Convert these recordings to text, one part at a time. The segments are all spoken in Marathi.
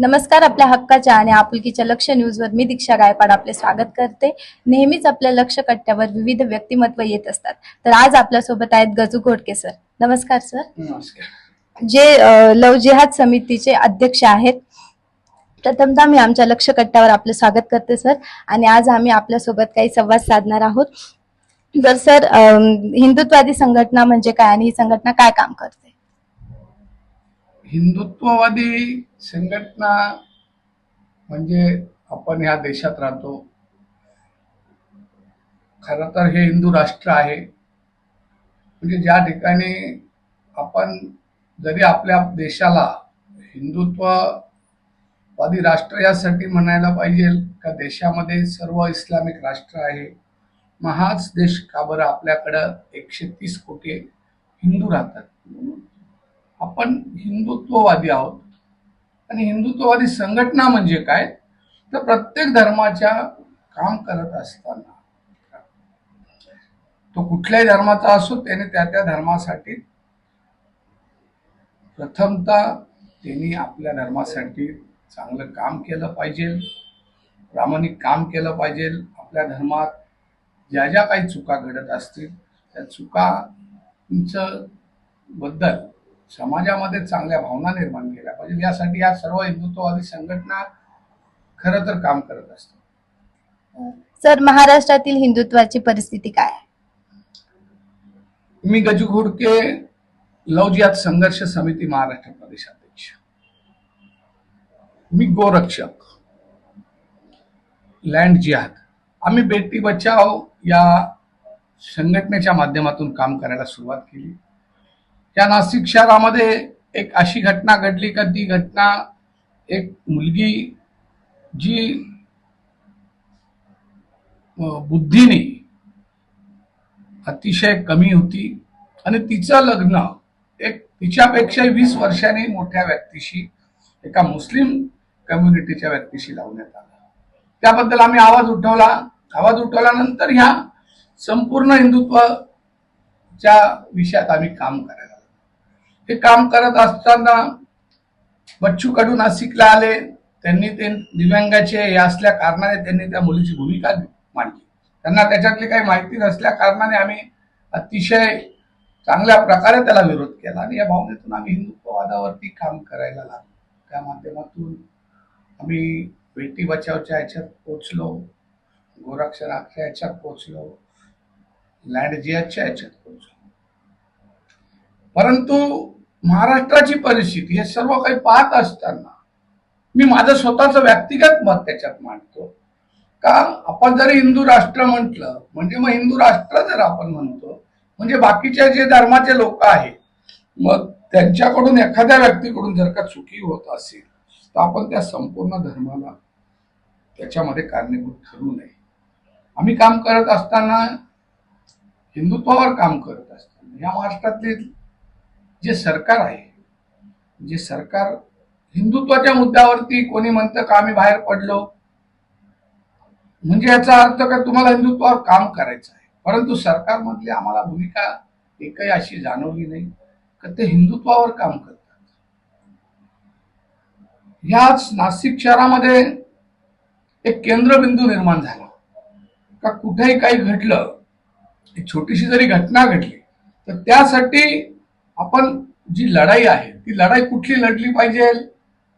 नमस्कार आपल्या हक्काच्या आणि आपुलकीच्या लक्ष न्यूजवर मी दीक्षा गायपाड आपले स्वागत करते. नेहमीच आपल्या लक्ष कट्ट्यावर विविध व्यक्तिमत्व येत असतात. तर आज आपल्यासोबत आहेत गजू घोडके सर. नमस्कार सर. नमस्कार. जे लव जिहाद समितीचे अध्यक्ष आहेत. प्रथमतः मी आमच्या लक्ष कट्ट्यावर आपलं स्वागत करते सर. आणि आज आम्ही आपल्यासोबत काही संवाद साधणार आहोत. तर सर हिंदुत्वादी संघटना म्हणजे काय आणि ही संघटना काय काम करते? हिंदुत्ववादी संघटना म्हणजे आपण ह्या देशात राहतो. खर तर हे हिंदू राष्ट्र आहे. म्हणजे ज्या ठिकाणी आपण जरी आपल्या देशाला हिंदुत्ववादी राष्ट्र यासाठी म्हणायला पाहिजे का देशामध्ये सर्व इस्लामिक राष्ट्र आहे मग हाच देश का बरं आपल्याकडं एकशे तीस कोटी हिंदू राहतात. आपण हिंदुत्ववादी आहोत. आणि हिंदुत्ववादी संघटना म्हणजे काय? तर प्रत्येक धर्माच्या काम करत असताना तो कुठल्याही धर्माचा असो त्याने त्या त्या धर्मासाठी प्रथमता त्यांनी आपल्या धर्मासाठी चांगलं काम केलं पाहिजे. प्रामाणिक काम केलं पाहिजे. आपल्या धर्मात ज्या ज्या काही चुका घडत असतील त्या चुकांचं बद्दल समाजामध्ये चांगल्या भावना निर्माण केल्या पाहिजे. यासाठी या सर्व हिंदुत्ववादी संघटना खरं तर काम करत असतात. सर महाराष्ट्रातील हिंदुत्वाची परिस्थिती काय? मी गजू घोडके लवजियात संघर्ष समिती महाराष्ट्र प्रदेशाध्यक्ष मी गोरक्षक. लँड जिहाद. आम्ही बेटी बचाव या संघटनेच्या माध्यमातून काम करायला सुरुवात केली. त्या नाशिक शहरामध्ये एक अशी घटना घडली का ती घटना एक मुलगी जी बुद्धीने अतिशय कमी होती आणि तिचं लग्न एक तिच्यापेक्षा वीस वर्षांनी मोठ्या व्यक्तीशी एका मुस्लिम कम्युनिटीच्या व्यक्तीशी लावण्यात आलं. त्याबद्दल आम्ही आवाज उठवला. आवाज उठवल्यानंतर ह्या संपूर्ण हिंदुत्वच्या विषयात आम्ही काम करायला हे काम करत असताना बच्चू कडू नाशिकला आले त्यांनी ते दिव्यांगाचे हे असल्या कारणाने त्यांनी त्या मुलीची भूमिका मांडली. त्यांना त्याच्यातली काही माहिती नसल्या कारणाने आम्ही अतिशय चांगल्या प्रकारे त्याला विरोध केला आणि या भावनेतून आम्ही हिंदुत्ववादावरती काम करायला लागलो. त्या माध्यमातून आम्ही बेटी बचावच्या ह्याच्यात पोचलो गोरक्षणाच्या ह्याच्यात पोचलो लँड जियाच्या ह्याच्यात पोचलो परंतु महाराष्ट्राची परिस्थिती हे सर्व काही पाहत असताना मी माझं स्वतःचं व्यक्तिगत मत त्याच्यात मांडतो. का आपण जरी हिंदू राष्ट्र म्हटलं म्हणजे मग हिंदू राष्ट्र जर आपण म्हणतो म्हणजे बाकीच्या जे धर्माचे लोक आहेत मग त्यांच्याकडून एखाद्या व्यक्तीकडून जर का चुकी होत असेल तर आपण त्या संपूर्ण धर्माला त्याच्यामध्ये कारणीभूत ठरू नये. आम्ही काम करत असताना हिंदुत्वावर काम करत असताना या महाराष्ट्रातले जे सरकार आहे जे सरकार हिंदुत्वाच्या मुद्द्यावरती कोणी म्हणतं का आम्ही बाहेर पडलो? म्हणजे याचा अर्थ का तुम्हाला हिंदुत्वावर काम करायचं आहे? परंतु सरकारमधली आम्हाला भूमिका एकही अशी जाणवली नाही का ते हिंदुत्वावर काम करतात. ह्याच नाशिक शहरामध्ये एक केंद्रबिंदू निर्माण झाला. का कुठेही काही घडलं एक छोटीशी जरी घटना घडली तर त्यासाठी आपण जी लढाई आहे ती लढाई कुठली लढली पाहिजे?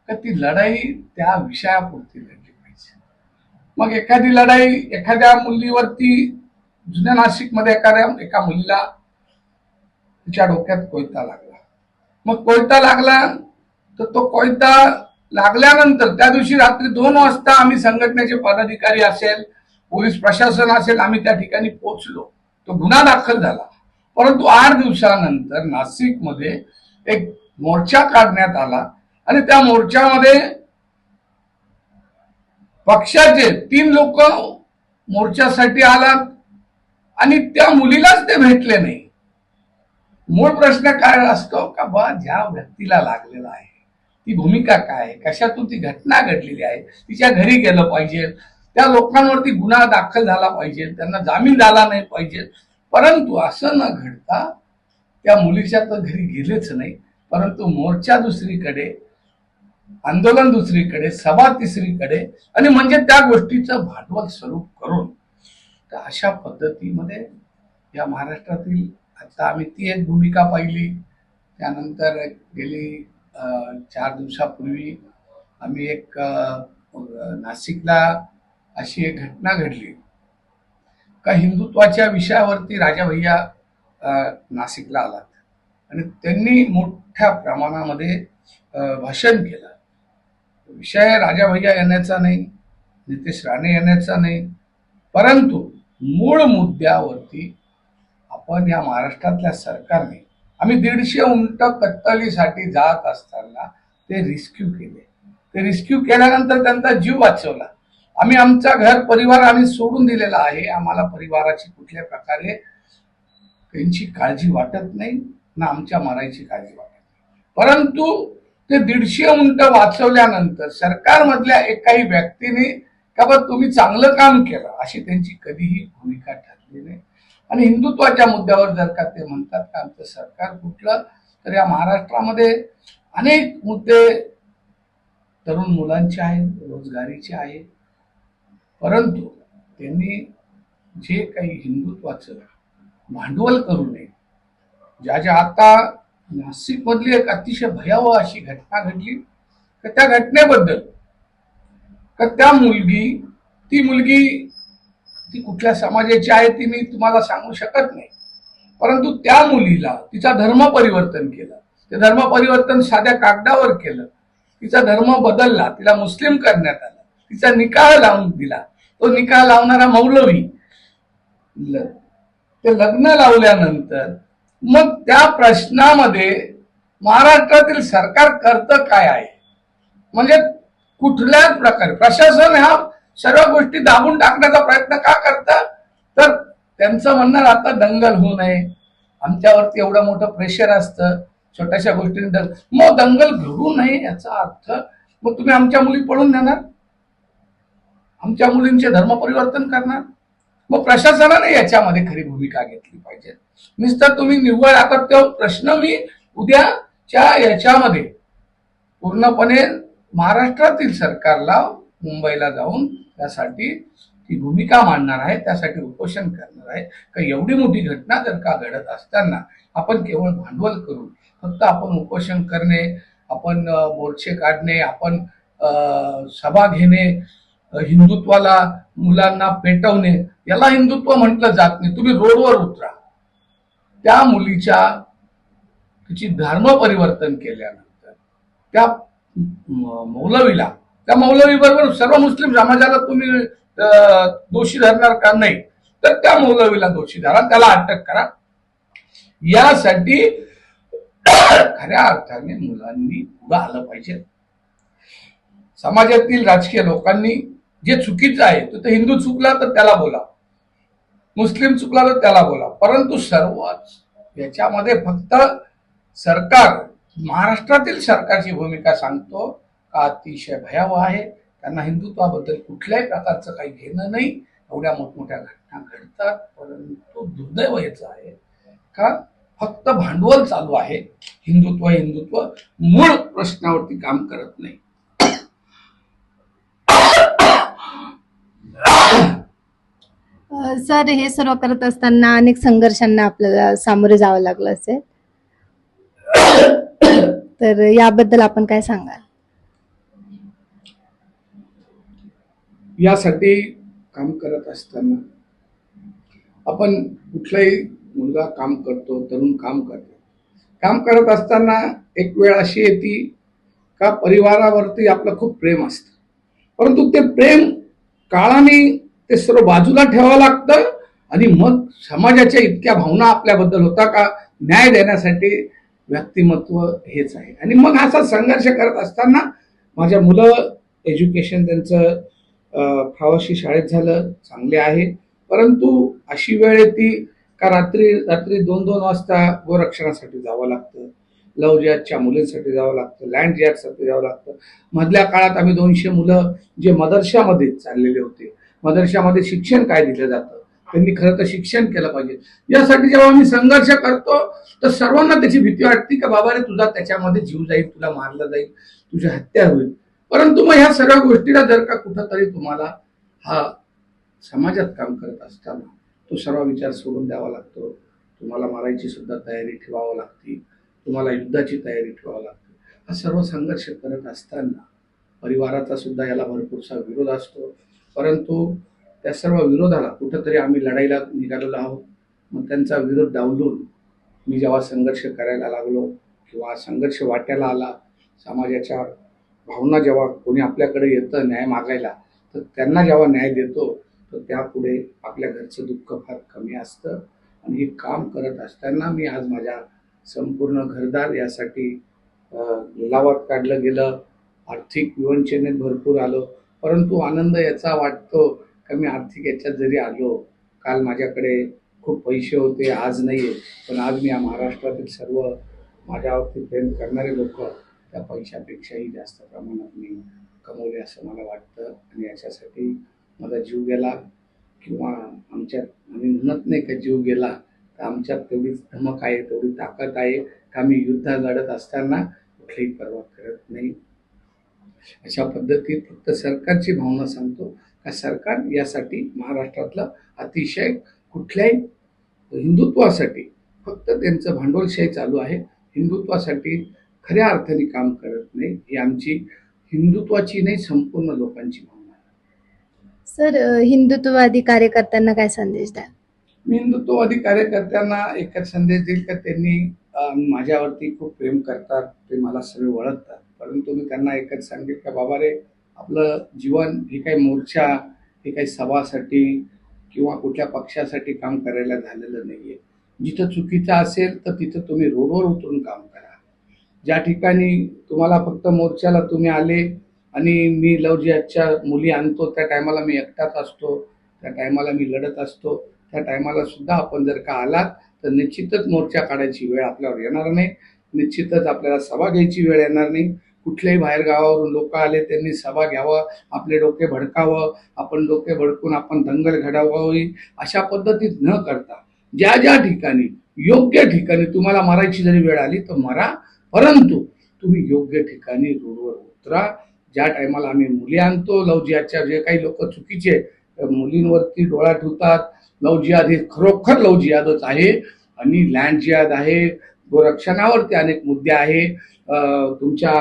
तर ती लढाई त्या विषयापुरती लढली पाहिजे? मग एखादी लढाई एखाद्या मुलीवरती जुन्या नाशिकमध्ये एखाद्या एका मुलीला तिच्या डोक्यात कोयता लागला. मग कोयता लागला तर तो कोयता लागल्यानंतर त्या दिवशी रात्री दोन वाजता आम्ही संघटनेचे पदाधिकारी असेल पोलीस प्रशासन असेल आम्ही त्या ठिकाणी पोहोचलो. तो गुन्हा दाखल झाला. परंतु आठ दिवसानंतर नाशिकमध्ये एक मोर्चा काढण्यात आला आणि त्या मोर्चामध्ये पक्षाचे तीन लोक मोर्चासाठी आलात आणि त्या मुलीलाच ते भेटले नाही. मूळ प्रश्न काय असतो का बा ज्या व्यक्तीला लागलेला आहे ती भूमिका काय आहे कशातून ती घटना घडलेली आहे तिच्या घरी गेलं पाहिजे त्या लोकांवरती गुन्हा दाखल झाला पाहिजे त्यांना जामीन झाला नाही पाहिजे परंतु असं न घडता त्या मुलीच्या तर घरी गेलेच नाही परंतु मोर्चा दुसरीकडे आंदोलन दुसरीकडे सभा तिसरीकडे आणि म्हणजे त्या गोष्टीचं भांडवल स्वरूप करून तर अशा पद्धतीमध्ये या महाराष्ट्रातील आता आम्ही ती एक भूमिका पाहिली. त्यानंतर गेली चार दिवसापूर्वी आम्ही एक नाशिकला अशी एक घटना घडली. का हिंदुत्वाच्या विषयावरती राजा भैया अं, नाशिकला आलात. आणि त्यांनी मोठ्या प्रमाणामध्ये भाषण केलं. विषय राजा भैया येण्याचा नाही नितेश राणे येण्याचा नाही परंतु मूळ मुद्द्यावरती आपण या महाराष्ट्रातल्या सरकारने आम्ही दीडशे उंट कत्तलीसाठी जात असताना ते रिस्क्यू केले. ते रिस्क्यू केल्यानंतर त्यांचा जीव वाचवला. आम्ही आमचा घर परिवार आम्ही सोडून दिलेला आहे. आम्हाला परिवाराची कुठल्या प्रकारे त्यांची काळजी वाटत नाही ना आमच्या मरायची काळजी वाटत नाही. परंतु ते दीडशे उंट वाचवल्यानंतर सरकारमधल्या एकाही व्यक्तीने का बा तुम्ही चांगलं काम केलं अशी त्यांची कधीही भूमिका ठरली नाही. आणि हिंदुत्वाच्या मुद्द्यावर जर का ते म्हणतात का आमचं सरकार कुठलं तर या महाराष्ट्रामध्ये अनेक मुद्दे तरुण मुलांचे आहेत रोजगारीचे आहेत. परंतु त्यांनी जे काही हिंदुत्वाचं भांडवल करू नये ज्या ज्या आता नाशिकमधली एक अतिशय भयावह अशी घटना घडली तर त्या घटनेबद्दल तर त्या मुलगी ती मुलगी ती कुठल्या समाजाची आहे ती मी तुम्हाला सांगू शकत नाही. परंतु त्या मुलीला तिचा धर्म परिवर्तन केलं ते धर्म परिवर्तन साध्या कागदावर केलं तिचा धर्म बदलला तिला मुस्लिम करण्यात आला तिचा निकाह लावून दिला तो निकाल लावणारा मौलवी. ते लग्न लावल्यानंतर मग त्या प्रश्नामध्ये महाराष्ट्रातील सरकार करतं काय आहे? म्हणजे कुठल्याच प्रकारे. प्रशासन ह्या सर्व गोष्टी दाबून टाकण्याचा प्रयत्न का करतात? तर त्यांचं म्हणणं आता दंगल होऊ नये. आमच्यावरती एवढं मोठं प्रेशर असतं. छोट्याशा गोष्टीने दंगल मग दंगल घडू नये याचा अर्थ मग तुम्ही आमच्या मुली पळून देणार आमच्या मुलींचे धर्म परिवर्तन करणार. मग प्रशासनाने याच्यामध्ये खरी भूमिका घेतली पाहिजे. नुसतं तुम्ही निव्वळ आता तो प्रश्न मी उद्याच्या याच्यामध्ये पूर्णपणे महाराष्ट्रातील सरकारला मुंबईला जाऊन त्यासाठी ती भूमिका मांडणार आहे त्यासाठी उपोषण करणार आहे. का एवढी मोठी घटना जर का घडत असताना आपण केवळ भांडवल करून फक्त आपण उपोषण करणे आपण मोर्चे काढणे आपण सभा घेणे हिंदुत्वाला मुलांना पेटवणे याला हिंदुत्व म्हटलं जात नाही. तुम्ही रोडवर उतरा. त्या मुलीच्या तिची धर्म परिवर्तन केल्यानंतर त्या मौलवीला त्या मौलवी बरोबर सर्व मुस्लिम समाजाला तुम्ही दोषी धरणार का नाही? तर त्या मौलवीला दोषी धरा त्याला अटक करा. यासाठी खऱ्या अर्थाने मुलांनी पुढं आलं पाहिजे. समाजातील राजकीय लोकांनी जे चुकीचं आहे तर ते हिंदू चुकला तर त्याला बोला. मुस्लिम चुकला तर त्याला बोला. परंतु सर्वच याच्यामध्ये फक्त सरकार महाराष्ट्रातील सरकारची भूमिका सांगतो का अतिशय भयावह आहे. त्यांना हिंदुत्वाबद्दल कुठल्याही प्रकारचं काही घेणं नाही. एवढ्या मोठमोठ्या घटना घडतात परंतु दुर्दैव याचं आहे. का फक्त भांडवल चालू आहे. हिंदुत्व हिंदुत्व मूळ प्रश्नावरती काम करत नाही. सर हे सर्व करत असताना अनेक संघर्षांना आपल्याला सामोरे जावं लागलं असेल. तर याबद्दल आपण काय सांगाल? यासाठी काम करत असताना आपण कुठलाही मुलगा काम करतो तरुण काम करतो. काम करत असताना एक वेळ अशी येते का परिवारावरती आपलं खूप प्रेम असतं. परंतु ते प्रेम काळाने ते सर्व बाजूला ठेवावं लागतं आणि मग समाजाच्या इतक्या भावना आपल्याबद्दल होता का? न्याय देण्यासाठी व्यक्तिमत्व हेच आहे. आणि मग असा संघर्ष करत असताना माझ्या मुलं एज्युकेशन त्यांचं अ, फावशी शाळेत झालं चांगले आहे. परंतु अशी वेळ येते का रात्री रात्री दोन दोन वाजता गोरक्षणासाठी जावं लागतं. लव जॅजच्या मुलींसाठी जावं लागतं लँड जॅजसाठी जावं लागतं. मधल्या काळात आम्ही दोनशे मुलं जे मदरशामध्ये चाललेले होते मदरशामध्ये शिक्षण काय दिलं जातं? त्यांनी खरं तर शिक्षण केलं पाहिजे. यासाठी जेव्हा आम्ही संघर्ष करतो तर सर्वांना त्याची भीती वाटते का बाबा रे तुझा त्याच्यामध्ये जीव जाईल तुला मारलं जाईल तुझी हत्या होईल. परंतु मग ह्या सर्व गोष्टीला जर का कुठंतरी तुम्हाला हा समाजात काम करत असताना तो सर्व विचार सोडून द्यावा लागतो. तुम्हाला मारायची सुद्धा तयारी ठेवावं लागते. तुम्हाला युद्धाची तयारी ठेवावी लागते. हा सर्व संघर्ष करत असताना परिवाराचा सुद्धा याला भरपूरसा विरोध असतो. परंतु त्या सर्व विरोधाला कुठंतरी आम्ही लढाईला निघालेलो आहोत. मग त्यांचा विरोध डावलून मी जेव्हा संघर्ष करायला लागलो किंवा संघर्ष वाट्याला आला समाजाच्या भावना जेव्हा कोणी आपल्याकडे येतं न्याय मागायला तर त्यांना जेव्हा न्याय देतो तर त्यापुढे आपल्या घरचं दुःख फार कमी असतं. आणि हे काम करत असताना मी आज माझ्या संपूर्ण घरदार यासाठी लिलावात काढलं गेलं. आर्थिक विवंचनेत भरपूर आलं. परंतु आनंद याचा वाटतो का मी आर्थिक याच्यात जरी आलो काल माझ्याकडे खूप पैसे होते आज नाही आहे पण आज मी या महाराष्ट्रातील सर्व माझ्यावरती प्रेम करणारे लोक त्या पैशापेक्षाही जास्त प्रमाणात मी कमवले असं मला वाटतं. आणि याच्यासाठी माझा जीव गेला किंवा आमच्यात आम्ही म्हणत नाही का जीव गेला तर आमच्यात तेवढीच धमक आहे तेवढी ताकद आहे का आम्ही युद्ध लढत असताना कुठलीही पर्वा करत नाही. अशा पद्धतीत फक्त सरकारची भावना सांगतो का सरकार यासाठी महाराष्ट्रातलं अतिशय कुठल्याही हिंदुत्वासाठी फक्त त्यांचं भांडवलशाही चालू आहे. हिंदुत्वासाठी खऱ्या अर्थाने काम करत नाही ही आमची हिंदुत्वाची नाही संपूर्ण लोकांची भावना आहे. सर हिंदुत्ववादी कार्यकर्त्यांना काय संदेश द्या मी हिंदुत्ववादी कार्यकर्त्यांना एकच संदेश देईल का त्यांनी माझ्यावरती खूप प्रेम करतात ते मला सर्व ओळखतात. परंतु मी त्यांना एकच सांगेल का बाबा रे आपलं जीवन हे काही मोर्चा हे काही सभासाठी किंवा कुठल्या पक्षासाठी काम करायला झालेलं नाही आहे जिथं चुकीचं असेल तर तिथं तुम्ही रोडवर उतरून काम करा. ज्या ठिकाणी तुम्हाला फक्त मोर्चाला तुम्ही आले आणि मी लवजीआजच्या मुली आणतो त्या टायमाला मी एकटाच असतो त्या टायमाला मी लढत असतो त्या टायमाला सुद्धा आपण जर का आलात तर निश्चितच मोर्चा काढायची वेळ आपल्यावर येणार नाही निश्चितच आपल्याला सभा घ्यायची वेळ येणार नाही कुठल्याही बाहेर गावावरून लोक आले त्यांनी सभा घ्यावं आपले डोके भडकावं आपण डोके भडकून आपण दंगल घडावावी अशा पद्धतीत न करता ज्या ज्या ठिकाणी योग्य ठिकाणी तुम्हाला मारायची जरी वेळ आली तर मरा. परंतु तुम्ही योग्य ठिकाणी रोडवर उतरा. ज्या टायमाला आम्ही मुली आणतो लवजियाच्या जे काही लोक चुकीचे मुलींवरती डोळा ठेवतात. लव हे खरोखर लव आहे. आणि लँड जियाद आहे. गोरक्षणावरती अनेक मुद्दे आहे. तुमच्या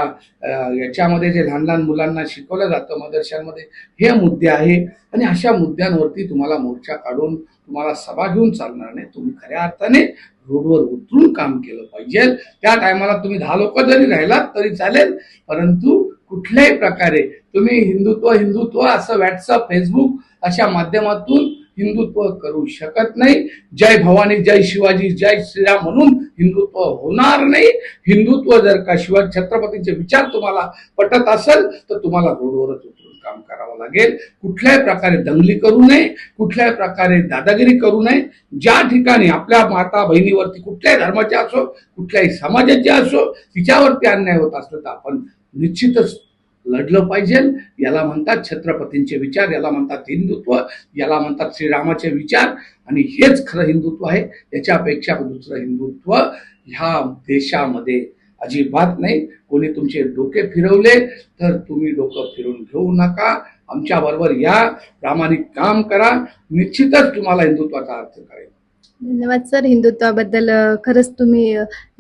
याच्यामध्ये जे लहान लहान मुलांना शिकवलं जातं मदरशांमध्ये हे मुद्दे आहे. आणि अशा मुद्द्यांवरती तुम्हाला मोर्चा काढून तुम्हाला सभा घेऊन चालणार नाही. तुम्ही खऱ्या अर्थाने रोडवर उतरून काम केलं पाहिजे. त्या टायमाला तुम्ही दहा लोक जरी राहिलात तरी चालेल परंतु कुठल्याही प्रकारे तुम्ही हिंदुत्व हिंदुत्व असं व्हॉट्सअप फेसबुक अशा माध्यमातून हिंदुत्व करू शकत नाही. जय भवानी जय शिवाजी जय श्रीराम म्हणून हिंदुत्व होणार नाही. हिंदुत्व जर का शिवाजी छत्रपतींचे विचार तुम्हाला पटत असेल तर तुम्हाला रोडवरच उतरून काम करावं लागेल. कुठल्याही प्रकारे दंगली करू नये कुठल्याही प्रकारे दादागिरी करू नये. ज्या ठिकाणी आपल्या माता बहिणीवरती कुठल्याही धर्माचे असो कुठल्याही समाजाचे असो तिच्यावरती अन्याय होत असलं तर आपण निश्चितच लढलं पाहिजे. याला म्हणतात छत्रपतींचे विचार याला म्हणतात हिंदुत्व याला म्हणतात श्रीरामाचे विचार. आणि हेच खरं हिंदुत्व आहे. याच्यापेक्षा दुसरं हिंदुत्व ह्या देशामध्ये अजिबात नाही. कोणी तुमचे डोके फिरवले तर तुम्ही डोकं फिरून घेऊ नका. आमच्याबरोबर या. प्रामाणिक काम करा. निश्चितच तुम्हाला हिंदुत्वाचा अर्थ करेल धन्यवाद सर. हिंदुत्वाबद्दल खरंच तुम्ही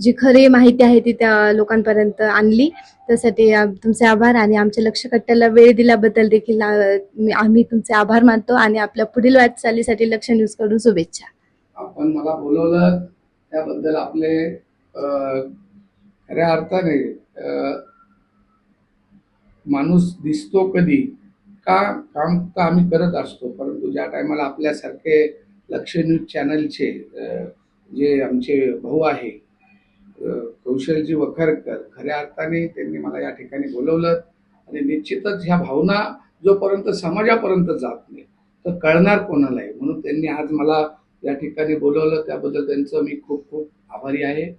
जी खरी माहिती आहे ती त्या लोकांपर्यंत आणली. त्यासाठी तुमचे आभार आणि आमच्या लक्ष कट्ट्याला वेळ दिल्याबद्दल देखील आम्ही तुमचे आभार मानतो आणि आपल्या पुढील वाटचालीसाठी लक्ष न्यूजकडून शुभेच्छा. आपण मला बोलवलं त्याबद्दल आपले खऱ्या अर्थाने माणूस दिसतो कधी का काम तर आम्ही करत असतो परंतु ज्या टायमाला आपल्यासारखे लक्ष न्यूज चॅनलचे जे आमचे भाऊ आहे कौशलजी वखरकर खऱ्या अर्थाने त्यांनी मला या ठिकाणी बोलवलं आणि निश्चितच ह्या भावना जोपर्यंत समाजापर्यंत जात नाही तर कळणार कोणाला आहे म्हणून त्यांनी आज मला या ठिकाणी बोलवलं त्याबद्दल त्यांचं मी खूप खूप आभारी आहे.